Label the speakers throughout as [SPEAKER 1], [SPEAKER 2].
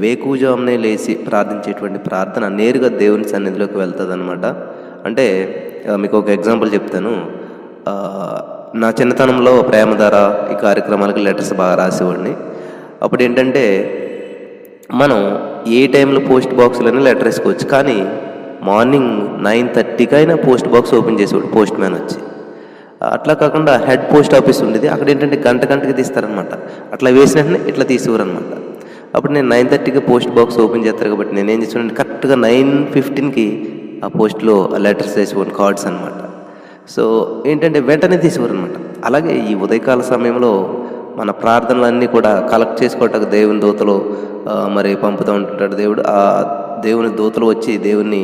[SPEAKER 1] వేకూజామునే లేచి ప్రార్థించేటువంటి ప్రార్థన నేరుగా దేవుని సన్నిధిలోకి వెళ్తుంది అనమాట అంటే మీకు ఒక ఎగ్జాంపుల్ చెప్తాను. నా చిన్నతనంలో ప్రేమధార ఈ కార్యక్రమాలకు లెటర్స్ బాగా రాసేవాడిని. అప్పుడు ఏంటంటే మనం ఏ టైంలో పోస్ట్ బాక్స్లోనే లెటర్ వేసుకోవచ్చు. కానీ మార్నింగ్ నైన్ థర్టీకి అయినా పోస్ట్ బాక్స్ ఓపెన్ చేసేవాడు పోస్ట్ మ్యాన్ వచ్చి. అట్లా కాకుండా హెడ్ పోస్ట్ ఆఫీస్ ఉండేది. అక్కడ ఏంటంటే గంట గంటకి తీస్తారనమాట అట్లా వేసిన వెంటనే ఇట్లా తీసేవారనమాట అప్పుడు నేను నైన్ థర్టీకి పోస్ట్ బాక్స్ ఓపెన్ చేస్తారు కాబట్టి నేను ఏం చేసానంటే కరెక్ట్గా నైన్ ఫిఫ్టీన్కి ఆ పోస్ట్లో లెటర్స్ వేసుకోండి కార్డ్స్ అనమాట సో ఏంటంటే వెంటనే తీసేవారనమాట అలాగే ఈ ఉదయకాల సమయంలో మన ప్రార్థనలన్నీ కూడా కలెక్ట్ చేసుకోవటానికి దేవుని దూతలు మరి పంపుతూ ఉంటుంటాడు దేవుడు. ఆ దేవుని దూతలు వచ్చి దేవుని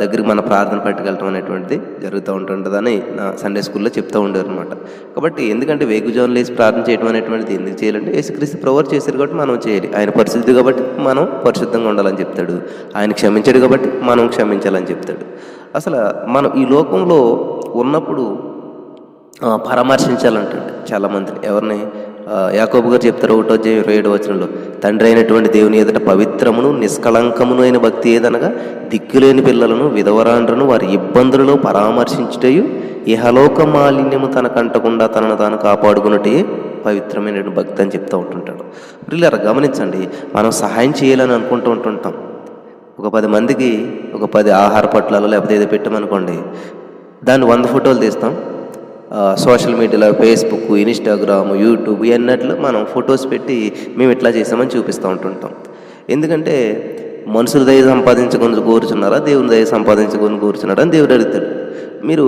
[SPEAKER 1] దగ్గరికి మన ప్రార్థన పట్టుకెళ్ళటం అనేటువంటిది జరుగుతూ ఉంటుంటుందని నా సండే స్కూల్లో చెప్తూ ఉండేవారు అనమాట కాబట్టి ఎందుకంటే వేగుజాన్ లేసి ప్రార్థన చేయడం అనేటువంటిది ఎందుకు చేయాలంటే యేసుక్రీస్తు ప్రవర్ చేశారు కాబట్టి మనం చేయాలి. ఆయన పరిశుద్ధి కాబట్టి మనం పరిశుద్ధంగా ఉండాలని చెప్తాడు. ఆయన క్షమించాడు కాబట్టి మనం క్షమించాలని చెప్తాడు. అసలు మనం ఈ లోకంలో ఉన్నప్పుడు ఆ, పరామర్శించాలంటండి చాలామందిని ఎవరిని యాకోబు గారు చెప్తారు ఒకటో అధ్యాయం ఇరవై ఏడు వచనంలో తండ్రి అయినటువంటి దేవుని ఎదుట పవిత్రమును నిష్కళంకమును అయిన భక్తి ఏదనగా దిక్కులేని పిల్లలను విధవరాండ్రను వారి ఇబ్బందులలో పరామర్శించుటయు ఇహలోక మాలిన్యము తనకంటకుండా తనను తాను కాపాడుకున్నటే పవిత్రమైన భక్తి అని చెప్తూ ఉంటుంటాడు. వీళ్ళారా గమనించండి మనం సహాయం చేయాలని అనుకుంటూ ఉంటుంటాం. ఒక పది మందికి ఒక పది ఆహార పట్లలో లేకపోతే ఏదో పెట్టామనుకోండి దాన్ని వంద ఫోటోలు తీస్తాం. సోషల్ మీడియాలో ఫేస్బుక్ ఇన్స్టాగ్రామ్ యూట్యూబ్ ఇవన్నట్లు మనం ఫొటోస్ పెట్టి మేము ఇట్లా చేసామని చూపిస్తూ ఉంటుంటాం. ఎందుకంటే మనుషుల దయ సంపాదించుకొని కూర్చున్నారా దేవుని దయ సంపాదించుకొని కూర్చున్నారా అని దేవుడు అడుగుతాడు. మీరు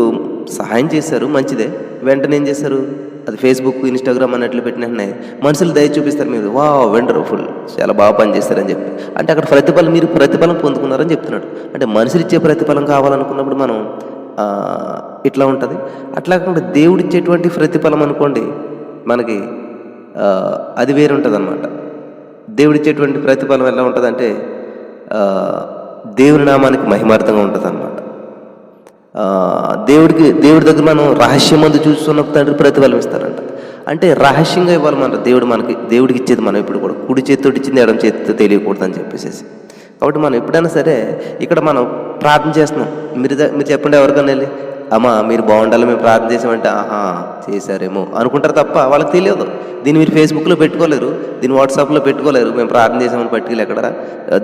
[SPEAKER 1] సహాయం చేశారు మంచిదే. వెంటనే ఏం చేశారు? అది ఫేస్బుక్ ఇన్స్టాగ్రామ్ అన్నట్లు పెట్టిన వెంటనే మనుషులు దయ చూపిస్తారు మీరు. వా వండర్ఫుల్ చాలా బాగా పనిచేస్తారని చెప్పి. అంటే అక్కడ ప్రతిఫలం మీరు ప్రతిఫలం పొందుకున్నారని చెప్తున్నాడు. అంటే మనుషులు ఇచ్చే ప్రతిఫలం కావాలనుకున్నప్పుడు మనం ఇట్లా ఉంటుంది. అట్లా కాకుండా దేవుడిచ్చేటువంటి ప్రతిఫలం అనుకోండి మనకి అది వేరుంటుంది అనమాట దేవుడిచ్చేటువంటి ప్రతిఫలం ఎలా ఉంటుందంటే ఆ, దేవుని నామానికి మహిమార్థంగా ఉంటుంది అనమాట దేవుడికి దేవుడి దగ్గర మనం రహస్యమందు చూస్తున్న తండ్రి ప్రతిఫలం ఇస్తారంట. అంటే రహస్యంగా ఇవ్వాలి మన దేవుడు మనకి దేవుడికి ఇచ్చేది మనం ఇప్పుడు కూడా. కుడి చేతితో ఇచ్చింది ఎడం చేతితో తెలియకూడదు అని చెప్పేసి కాబట్టి మనం ఎప్పుడైనా సరే ఇక్కడ మనం ప్రార్థన చేస్తున్నాం. మీరు మీరు చెప్పండి ఎవరికైనా వెళ్ళి అమ్మా మీరు బాగుండాలి మేము ప్రార్థన చేసామంటే ఆహా చేశారేమో అనుకుంటారు తప్ప వాళ్ళకి తెలియదు. దీన్ని మీరు ఫేస్బుక్లో పెట్టుకోలేరు దీన్ని వాట్సాప్లో పెట్టుకోలేరు మేము ప్రార్థన చేసామని పట్టుకెళ్ళి ఎక్కడ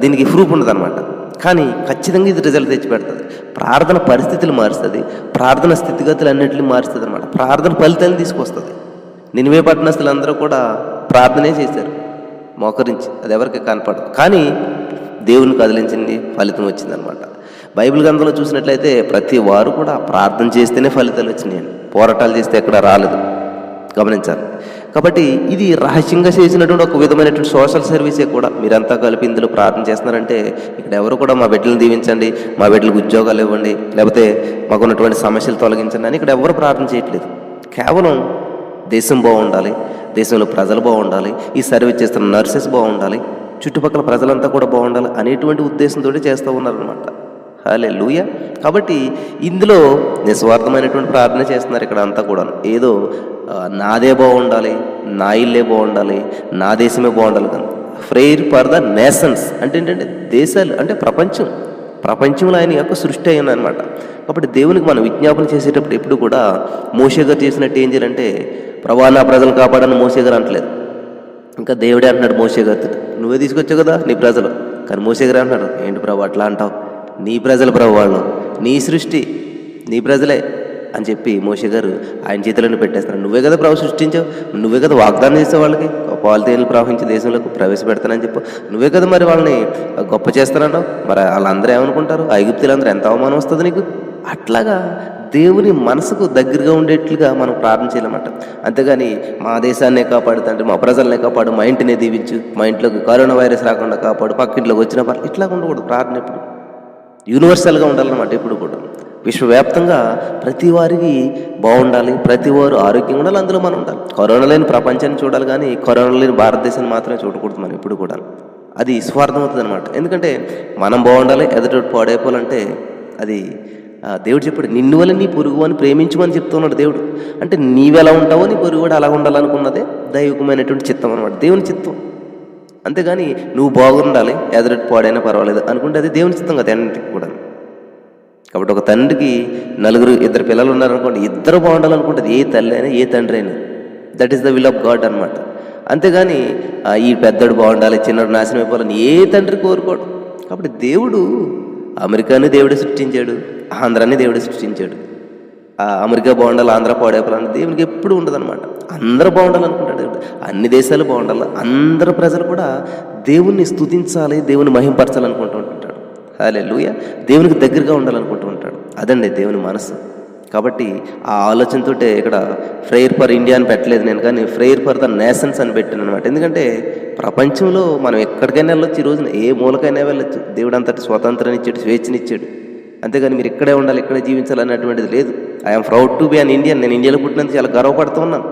[SPEAKER 1] దీనికి ప్రూఫ్ ఉండదు అనమాట కానీ ఖచ్చితంగా ఇది రిజల్ట్ తెచ్చి పెడుతుంది. ప్రార్థన పరిస్థితులు మారుస్తుంది ప్రార్థన స్థితిగతులు అన్నింటినీ మారుస్తుంది అనమాట ప్రార్థన ఫలితాలు తీసుకొస్తుంది. నినివే పట్టణస్తులందరూ కూడా ప్రార్థనే చేశారు మోకరించి అది ఎవరికి కనపడదు. కానీ దేవుని కదిలించింది ఫలితం వచ్చిందనమాట. బైబిల్ గ్రంథంలో చూసినట్లయితే ప్రతి వారు కూడా ప్రార్థన చేస్తేనే ఫలితాలు వచ్చినాయి. పోరాటాలు చేస్తే ఎక్కడ రాలేదు. గమనించాలి. కాబట్టి ఇది రహస్యంగా చేసినటువంటి ఒక విధమైనటువంటి సోషల్ సర్వీసే కూడా. మీరంతా కలిపి ఇందులో ప్రార్థన చేస్తున్నారంటే ఇక్కడ ఎవరు కూడా మా బిడ్డలను దీవించండి మా బిడ్డలకు ఉద్యోగాలు ఇవ్వండి లేకపోతే మాకు ఉన్నటువంటి సమస్యలు తొలగించండి అని ఇక్కడ ఎవరు ప్రార్థన చేయట్లేదు. కేవలం దేశం బాగుండాలి దేశంలో ప్రజలు బాగుండాలి ఈ సర్వీస్ చేస్తున్న నర్సెస్ బాగుండాలి చుట్టుపక్కల ప్రజలంతా కూడా బాగుండాలి అనేటువంటి ఉద్దేశంతో చేస్తూ ఉన్నారనమాట హాలే లూయ కాబట్టి ఇందులో నిస్వార్థమైనటువంటి ప్రార్థన చేస్తున్నారు ఇక్కడ అంతా కూడా ఏదో నాదే బాగుండాలి నా ఇల్లే బాగుండాలి నా దేశమే బాగుండాలి కానీ ఫ్రేర్ ఫర్ ద నేషన్స్ అంటే ఏంటంటే దేశాలు అంటే ప్రపంచం. ప్రపంచంలో ఆయన యొక్క సృష్టి అయింది అనమాట కాబట్టి దేవునికి మనం విజ్ఞాపన చేసేటప్పుడు ఎప్పుడు కూడా మోసే గారు చేసినట్టు ఏం చేయాలంటే ప్రభా నా ప్రజలు కాపాడని మోసే గారు అంటలేదు. ఇంకా దేవుడే అంటున్నాడు మోసే గారితో. నువ్వే తీసుకొచ్చావు కదా నీ ప్రజలు. కానీ మోసే గారు అంటున్నాడు ఏంటి ప్రభు అట్లా అంటావు? నీ ప్రజలు ప్రభు వాళ్ళు. నీ సృష్టి నీ ప్రజలే. అని చెప్పి మోషే గారు ఆయన చేతులను పెట్టేస్తున్నాడు నువ్వే కదా ప్రభు సృష్టించావు? నువ్వే కదా వాగ్దానం చేసావు వాళ్ళకి? పాలు తేనెలు ప్రవహించి దేశంలోకి ప్రవేశపెడతానని చెప్పు. నువ్వే కదా మరి వాళ్ళని గొప్ప చేస్తానంటావు మరి వాళ్ళందరూ ఏమనుకుంటారు? ఐగుప్తులందరూ ఎంత అవమానం వస్తుంది నీకు? అట్లాగా దేవుని మనసుకు దగ్గరగా ఉండేట్లుగా మనం ప్రార్థన చేయాలన్నమాట అంతేగాని మా దేశాన్నే కాపాడు తండ్రి మా ప్రజలనే కాపాడు మా ఇంటినే దీవించు మా ఇంట్లోకి కరోనా వైరస్ రాకుండా కాపాడు పక్కింట్లోకి వచ్చిన పర్లేదు ఇట్లా ఉండకూడదు ప్రార్థన ఎప్పుడు. యూనివర్సల్గా ఉండాలన్నమాట ఎప్పుడు కూడా. విశ్వవ్యాప్తంగా ప్రతి వారికి బాగుండాలి ప్రతి వారు ఆరోగ్యంగా ఉండాలి అందులో మనం ఉండాలి. కరోనా లేని ప్రపంచాన్ని చూడాలి కానీ కరోనా లేని భారతదేశాన్ని మాత్రమే చూడకూడదు మనం ఎప్పుడు కూడా. అది స్వార్థం అవుతుంది అనమాట ఎందుకంటే మనం బాగుండాలి ఎదుటి పాడైపోవాలంటే అది దేవుడు చెప్పాడు నిన్ను వల్ల నీ పొరుగు అని ప్రేమించమని చెప్తున్నాడు దేవుడు. అంటే నీవెలా ఉంటావో నీ పొరుగు కూడా అలా ఉండాలనుకున్నదే దైవికమైనటువంటి చిత్తం అనమాట దేవుని చిత్తం. అంతేగాని నువ్వు బాగుండాలి ఎదరటి పాడైనా పర్వాలేదు అనుకుంటే అది దేవుని చిత్తం కదా అన్నింటికి కూడా కాబట్టి ఒక తండ్రికి నలుగురు ఇద్దరు పిల్లలు ఉన్నారనుకోండి ఇద్దరు బాగుండాలనుకుంటుంది ఏ తల్లి అయినా ఏ తండ్రి అయినా. That is the will of God అనమాట అంతేగాని ఈ పెద్దడు బాగుండాలి చిన్నడు నాశనం అయిపోవాలని ఏ తండ్రి కోరుకోడు. కాబట్టి దేవుడు అమెరికాని దేవుడే సృష్టించాడు. ఆంధ్రాన్ని దేవుడు సృష్టించాడు. ఆ అమెరికా బాగుండాలి ఆంధ్ర పాడైపోవాలని దేవునికి ఎప్పుడు ఉండదన్నమాట. అందరూ బాగుండాలనుకుంటాడు దేవుడు. అన్ని దేశాలు బాగుండాలి. అందరు ప్రజలు కూడా దేవుణ్ణి స్తుతించాలి దేవుని మహింపరచాలనుకుంటూ ఉంటుంటాడు. హాలే దేవునికి దగ్గరగా ఉండాలనుకుంటూ ఉంటాడు. అదండి దేవుని మనసు. కాబట్టి ఆ ఆలోచనతోటే ఇక్కడ ఫ్రేయర్ ఫర్ ఇండియా అని పెట్టలేదు నేను కానీ ఫ్రేయర్ ఫర్ ద నేషన్స్ అని పెట్టాను అనమాట ఎందుకంటే ప్రపంచంలో మనం ఎక్కడికైనా వెళ్ళొచ్చు ఈ రోజున ఏ మూలకైనా వెళ్ళొచ్చు. దేవుడు అంతటి స్వాతంత్రాన్ని ఇచ్చాడు స్వేచ్ఛనిచ్చాడు అంతేగాని మీరు ఇక్కడే ఉండాలి ఇక్కడే జీవించాలి అన్నటువంటిది లేదు I'm proud to be an Indian నేను ఇండియాలో పుట్టినందుకు చాలా గర్వపడుతూ ఉన్నాను.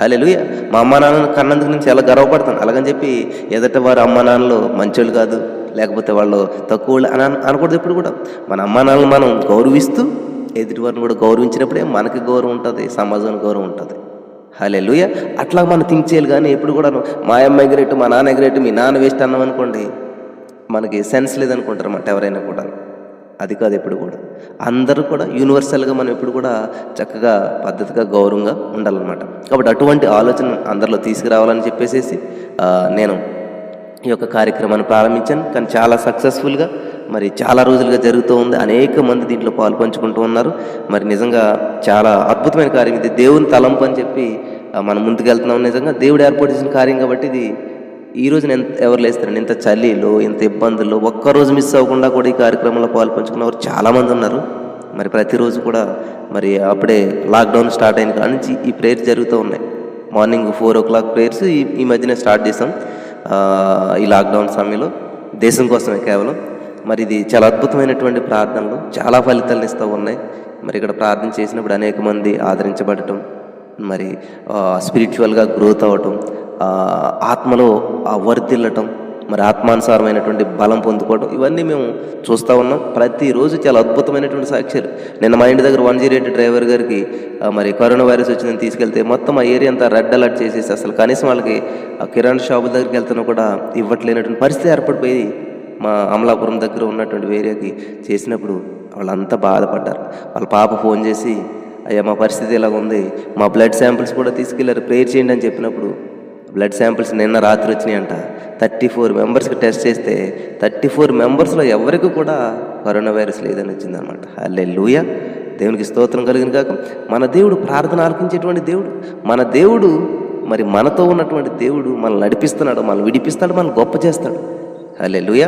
[SPEAKER 1] హలోయ మా అమ్మ నాన్నను కన్నందుకు నేను చాలా గర్వపడతాను. అలాగని చెప్పి ఎదట వారు అమ్మ నాన్నలు మంచోళ్ళు కాదు లేకపోతే వాళ్ళు తక్కువ అని అనకూడదు ఎప్పుడు కూడా. మన అమ్మ నాన్నలు మనం గౌరవిస్తూ ఎదుటి వారిని కూడా గౌరవించినప్పుడే మనకి గౌరవం ఉంటుంది సమాజానికి గౌరవం ఉంటుంది. హలే లూయ అట్లా మనం థింక్ చేయాలి కానీ ఎప్పుడు కూడా మా అమ్మ ఎగరేటు మా నాన్న ఎగరేటు మీ నాన్న వేస్ట్ అన్నాం అనుకోండి మనకి సెన్స్ లేదనుకుంటారు అన్నమాట ఎవరైనా కూడా అది కాదు ఎప్పుడు కూడా. అందరూ కూడా యూనివర్సల్గా మనం ఎప్పుడు కూడా చక్కగా పద్ధతిగా గౌరవంగా ఉండాలన్నమాట. కాబట్టి అటువంటి ఆలోచన అందరిలో తీసుకురావాలని చెప్పేసేసి నేను ఈ యొక్క కార్యక్రమాన్ని ప్రారంభించాను. కానీ చాలా సక్సెస్ఫుల్గా మరి చాలా రోజులుగా జరుగుతూ ఉంది. అనేక మంది దీంట్లో పాలు పంచుకుంటూ ఉన్నారు. మరి నిజంగా చాలా అద్భుతమైన కార్యం ఇది. దేవుని తలంపు అని చెప్పి మనం ముందుకెళ్తున్నాం నిజంగా. దేవుడు ఏర్పాటు చేసిన కార్యం కాబట్టి ఇది ఈ రోజున ఎంత ఎవరు లేస్తారండి? ఇంత చలిలో ఇంత ఇబ్బందుల్లో ఒక్కరోజు మిస్ అవ్వకుండా కూడా ఈ కార్యక్రమంలో పాల్పంచుకున్న వారు చాలామంది ఉన్నారు. మరి ప్రతిరోజు కూడా మరి అప్పుడే లాక్డౌన్ స్టార్ట్ అయిన కాడ నుంచి ఈ ప్రేయర్స్ జరుగుతూ ఉన్నాయి. Morning four o'clock prayers ఈ ఈ మధ్యనే స్టార్ట్ చేసాం ఈ లాక్డౌన్ సమయంలో దేశం కోసమే కేవలం. మరి ఇది చాలా అద్భుతమైనటువంటి ప్రార్థనలు చాలా ఫలితాలను ఇస్తూ ఉన్నాయి. మరి ఇక్కడ ప్రార్థన చేసినప్పుడు అనేక మంది ఆదరించబడటం మరి స్పిరిచువల్గా గ్రోత్ అవ్వటం ఆత్మలో ఆ వర్ధిల్లటం మరి ఆత్మానుసారమైనటువంటి బలం పొందుకోవడం ఇవన్నీ మేము చూస్తూ ఉన్నాం. ప్రతిరోజు చాలా అద్భుతమైనటువంటి సాక్ష్యాలు నిన్న మా ఇంటి దగ్గర వన్ జీరో ఎయిట్ డ్రైవర్ గారికి మరి కరోనా వైరస్ వచ్చిందని తీసుకెళ్తే మొత్తం ఆ ఏరియా అంతా రెడ్ అలర్ట్ చేసేసి అసలు కనీసం వాళ్ళకి ఆ కిరాణా షాపుల దగ్గరికి వెళ్తున్నా కూడా ఇవ్వట్లేనటువంటి పరిస్థితి ఏర్పడిపోయి మా అమలాపురం దగ్గర ఉన్నటువంటి ఏరియాకి చేసినప్పుడు వాళ్ళంతా బాధపడ్డారు. వాళ్ళ పాప ఫోన్ చేసి అయ్యా మా పరిస్థితి ఇలాగ ఉంది మా బ్లడ్ శాంపిల్స్ కూడా తీసుకెళ్ళారు. ప్రేయర్ చేయండి అని చెప్పినప్పుడు బ్లడ్ శాంపిల్స్ నిన్న రాత్రి వచ్చినాయంట. థర్టీ ఫోర్ మెంబర్స్కి టెస్ట్ చేస్తే థర్టీ ఫోర్ మెంబర్స్లో ఎవరికి కూడా కరోనా వైరస్ లేదని వచ్చిందనమాట. అల్లే లూయ దేవునికి స్తోత్రం కలిగిన కాక మన దేవుడు ప్రార్థన ఆలకించేటువంటి దేవుడు మన దేవుడు మరి మనతో ఉన్నటువంటి దేవుడు మనల్ని నడిపిస్తున్నాడు మనల్ని విడిపిస్తాడు మనల్ని గొప్ప చేస్తాడు. హలే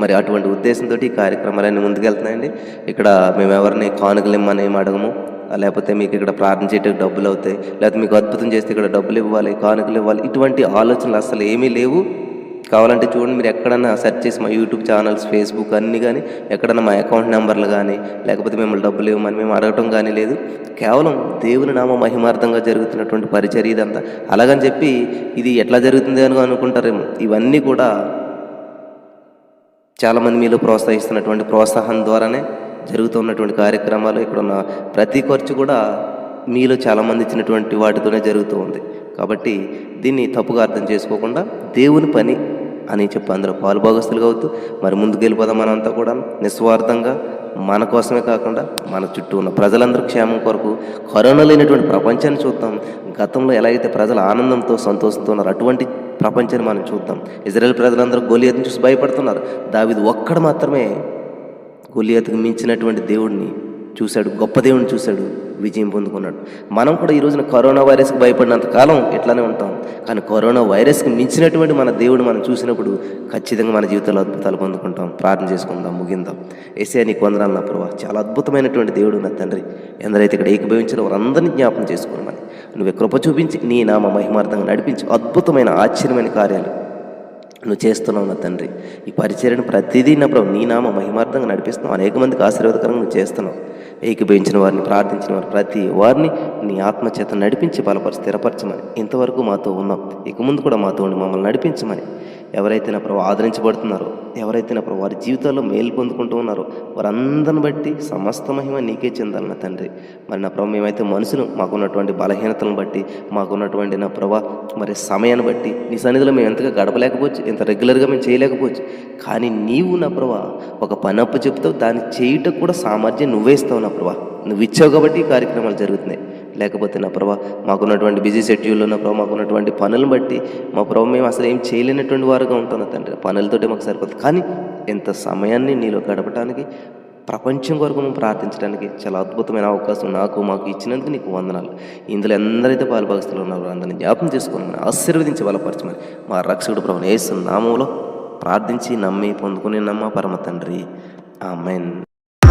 [SPEAKER 1] మరి అటువంటి ఉద్దేశంతో ఈ కార్యక్రమాలన్నీ ముందుకెళ్తున్నాయండి. ఇక్కడ మేము ఎవరిని కానుకలు ఇమ్మని ఏం అడగము. లేకపోతే మీకు ఇక్కడ ప్రార్థన చేయడానికి డబ్బులు అవుతాయి లేకపోతే మీకు అద్భుతం చేస్తే ఇక్కడ డబ్బులు ఇవ్వాలి కానుకలు ఇవ్వాలి ఇటువంటి ఆలోచనలు అసలు ఏమీ లేవు. కావాలంటే చూడండి మీరు ఎక్కడన్నా సెర్చ్ చేసి మా యూట్యూబ్ ఛానల్స్ ఫేస్బుక్ అన్నీ కానీ ఎక్కడన్నా మా అకౌంట్ నెంబర్లు కానీ లేకపోతే మిమ్మల్ని డబ్బులు ఇవ్వమని మేము అడగటం కానీ లేదు. కేవలం దేవుని నామ మహిమార్థంగా జరుగుతున్నటువంటి పరిచర్య ఇదంతా. అలాగని చెప్పి ఇది ఎట్లా జరుగుతుంది అని అనుకుంటారేమో. ఇవన్నీ కూడా చాలామంది మీలో ప్రోత్సహిస్తున్నటువంటి ప్రోత్సాహం ద్వారానే జరుగుతున్నటువంటి కార్యక్రమాలు ఇక్కడ ఉన్న ప్రతి ఖర్చు కూడా మీలో చాలామంది ఇచ్చినటువంటి వాటితోనే జరుగుతూ ఉంది. కాబట్టి దీన్ని తప్పుగా అర్థం చేసుకోకుండా దేవుని పని అని చెప్పి అందరూ పాలుభాగస్తులుగా అవుతూ మరి ముందుకు వెళ్ళిపోదాం మనంతా కూడా నిస్వార్థంగా మన కోసమే కాకుండా మన చుట్టూ ఉన్న ప్రజలందరూ క్షేమం కొరకు కరోనా లేనటువంటి ప్రపంచాన్ని చూద్దాం. గతంలో ఎలా అయితే ప్రజలు ఆనందంతో సంతోషంతో ఉన్నారు అటువంటి ప్రపంచాన్ని మనం చూద్దాం. ఇజ్రాయెల్ ప్రజలందరూ గొలియతను చూసి భయపడుతున్నారు. దావిది ఒక్కడు మాత్రమే గొలియతకు మించినటువంటి దేవుడిని చూశాడు. గొప్ప దేవుడిని చూశాడు. విజయం పొందుకున్నాడు. మనం కూడా ఈ రోజున కరోనా వైరస్కి భయపడినంత కాలం ఇట్లానే ఉంటాం. కానీ కరోనా వైరస్కి మించినటువంటి మన దేవుడు మనం చూసినప్పుడు ఖచ్చితంగా మన జీవితంలో అద్భుతాలు పొందుకుంటాం. ప్రార్థన చేసుకుందాం ముగిందాం. ఏసే నీకు వందనాలు నా ప్రభావ చాలా అద్భుతమైనటువంటి దేవుడు నా తండ్రి. ఎందరైతే ఇక్కడ ఏకీభవించిన వారందరినీ జ్ఞాపకం చేసుకోమని. నువ్వు కృప చూపించి నీ నామ మహిమార్థంగా నడిపించి అద్భుతమైన ఆశ్చర్యమైన కార్యాలు నువ్వు చేస్తున్నావు నా తండ్రి. ఈ పరిచర్యను ప్రతిదీ నా ప్రభు నీ నామ మహిమార్థంగా నడిపిస్తున్నావు. అనేక మందికి ఆశీర్వాదకరంగా నువ్వు చేస్తున్నావు. ఏకీభవించిన వారిని ప్రార్థించిన వారిని ప్రతి వారిని నీ ఆత్మ చేత నడిపించి బలపరిచి స్థిరపరచమని ఇంతవరకు మాతో ఉన్నాం. ఇక ముందు కూడా మాతో ఉండి మమ్మల్ని నడిపించమని ఎవరైతే నా ప్రభు ఆదరించబడుతున్నారో ఎవరైతే నా ప్రభు వారి జీవితాల్లో మేలు పొందుకుంటూ ఉన్నారో వారందరిని బట్టి సమస్త మహిమ నీకే చెందాలి నా తండ్రి. మరి నా ప్రభు మేమైతే మనుషులు మాకున్నటువంటి బలహీనతలను బట్టి మాకున్నటువంటి నా ప్రభా మరి సమయాన్ని బట్టి నీ సన్నిధిలో మేము ఎంతగా గడపలేకపోవచ్చు ఎంత రెగ్యులర్గా మేము చేయలేకపోవచ్చు. కానీ నీవు నా ప్రభా ఒక పని అప్పు చెప్తావు దాన్ని చేయటకు కూడా సామర్థ్యం నువ్వే ఇస్తావు నా ప్రభా. నువ్వు ఇచ్చావు కాబట్టి ఈ కార్యక్రమాలు జరుగుతున్నాయి. లేకపోతే నా ప్రభా మాకున్నటువంటి బిజీ షెడ్యూల్లో నా ప్రభా మాకున్నటువంటి పనులను బట్టి మా ప్రభు మేము అసలు ఏం చేయలేనటువంటి వారుగా ఉంటున్నాం తండ్రి. పనులతోటే మాకు సరిపోతుంది. కానీ ఎంత సమయాన్ని నీలో గడపడానికి ప్రపంచం కొరకు మేము ప్రార్థించడానికి చాలా అద్భుతమైన అవకాశం నాకు మాకు ఇచ్చినందుకు నీకు వందనాలు. ఇందులో ఎందరైతే పాలుభాగస్తులు ఉన్నారో అందరిని జ్ఞాపం చేసుకోమని ఆశీర్వదించి బలపరచమని మా రక్షకుడు ప్రభు యేసు నామంలో ప్రార్థించి నమ్మి పొందుకుని నమ్మ పరమ తండ్రి. ఆమెన్.